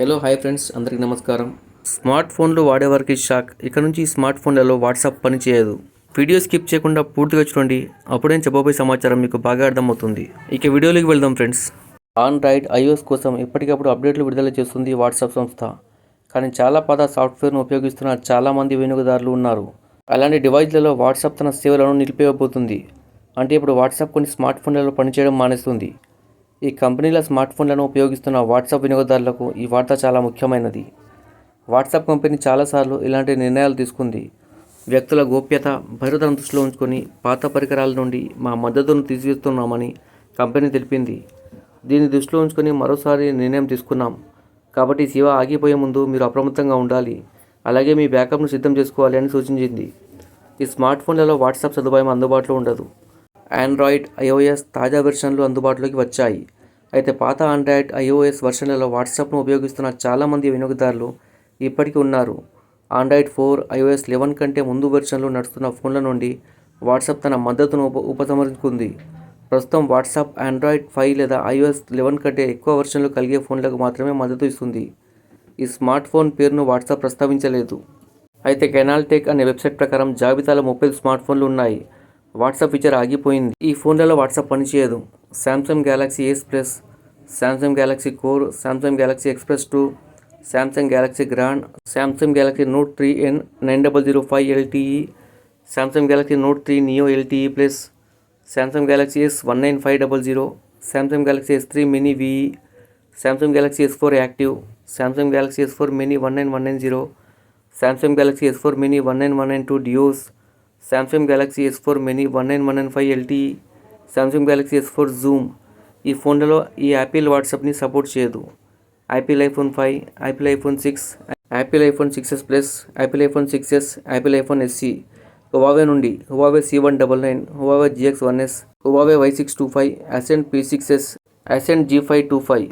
Hello hi friends అందరికీ నమస్కారం. Smart ఫోన్లు వాడేవారికి షాక్ ఇక నుంచి స్మార్ట్ ఫోన్లలో వాట్సాప్ పనిచేయదు వీడియో స్కిప్ చేయకుండా పూర్తిగా చూడండి. అప్పుడే చెప్పబోయే సమాచారం మీకు బాగా అర్థమవుతుంది. ఇక వీడియోలోకి వెళ్దాం ఫ్రెండ్స్ ఆండ్రాయిడ్ ఐఓఎస్ కోసం ఎప్పటికప్పుడు అప్డేట్లు విడుదల చేస్తుంది వాట్సాప్ సంస్థ. కానీ చాలా పాత సాఫ్ట్వేర్ను ఉపయోగిస్తున్న చాలామంది వినియోగదారులు ఉన్నారు. అలాంటి డివైస్లలో వాట్సాప్ తన సేవలను నిలిపేయబోతుంది అంటే ఇప్పుడు వాట్సాప్ కొన్ని స్మార్ట్ ఫోన్లలో పనిచేయడం మానేస్తుంది. ఈ కంపెనీల స్మార్ట్ ఫోన్లను ఉపయోగిస్తున్న వాట్సాప్ వినియోగదారులకు ఈ వార్త చాలా ముఖ్యమైనది. వాట్సాప్ కంపెనీ చాలాసార్లు ఇలాంటి నిర్ణయాలు తీసుకుంది. వ్యక్తుల గోప్యత భద్రతను దృష్టిలో ఉంచుకొని పాత పరికరాల నుండి మా మద్దతును తీసివేస్తున్నామని కంపెనీ తెలిపింది. దీన్ని దృష్టిలో ఉంచుకొని మరోసారి నిర్ణయం తీసుకున్నాం. కాబట్టి సేవ ఆగిపోయే ముందు మీరు అప్రమత్తంగా ఉండాలి. అలాగే మీ బ్యాకప్ను సిద్ధం చేసుకోవాలి అని సూచించింది. ఈ స్మార్ట్ ఫోన్లలో వాట్సాప్ సదుపాయం అందుబాటులో ఉండదు. ఆండ్రాయిడ్ ఐఓఎస్ తాజా వెర్షన్లు అందుబాటులోకి వచ్చాయి. అయితే పాత ఆండ్రాయిడ్ ఐఓఎస్ వెర్షన్లలో వాట్సాప్ను ఉపయోగిస్తున్న చాలామంది వినియోగదారులు ఇప్పటికీ ఉన్నారు. ఆండ్రాయిడ్ ఫోర్ ఐఓఎస్ లెవెన్ కంటే ముందు వెర్షన్లు నడుస్తున్న ఫోన్ల నుండి వాట్సాప్ తన మద్దతును ఉప ఉపసంహరించుకుంది. ప్రస్తుతం వాట్సాప్ ఆండ్రాయిడ్ ఫైవ్ లేదా ఐఓఎస్ లెవెన్ కంటే ఎక్కువ వెర్షన్లు కలిగే ఫోన్లకు మాత్రమే మద్దతు ఇస్తుంది. ఈ స్మార్ట్ ఫోన్ పేరును వాట్సాప్ ప్రస్తావించలేదు. అయితే కెనాల్టెక్ అనే వెబ్సైట్ ప్రకారం జాబితాలో ముప్పై స్మార్ట్ ఫోన్లు ఉన్నాయి. వాట్సాప్ ఫీచర్ ఆగిపోయింది. ఈ ఫోన్లలో వాట్సాప్ పనిచేయదు. Samsung Galaxy S Plus Samsung Galaxy Core Samsung Galaxy Express two Samsung Galaxy Grand Samsung Galaxy Note three N nine double zero five LTE Samsung Galaxy Note three Neo LTE Plus Samsung Galaxy S one nine five double zero Samsung Galaxy S three Mini VE Samsung Galaxy S four Active Samsung Galaxy S four Mini one nine one nine zero Samsung Galaxy S four Mini one nine one nine two Duos Samsung Galaxy S four Mini one nine one nine five LTE Samsung Galaxy S four Zoom ఈ ఫోన్లలో ఈ Apple వాట్సాప్ని support చేయదు. Apple iPhone five Apple iPhone six Apple iPhone six S Plus Apple iPhone six S Apple iPhone SE Huawei నుండి Huawei C one double nine Huawei GX one S Huawei Y six two five Ascend P six S Ascend G five two five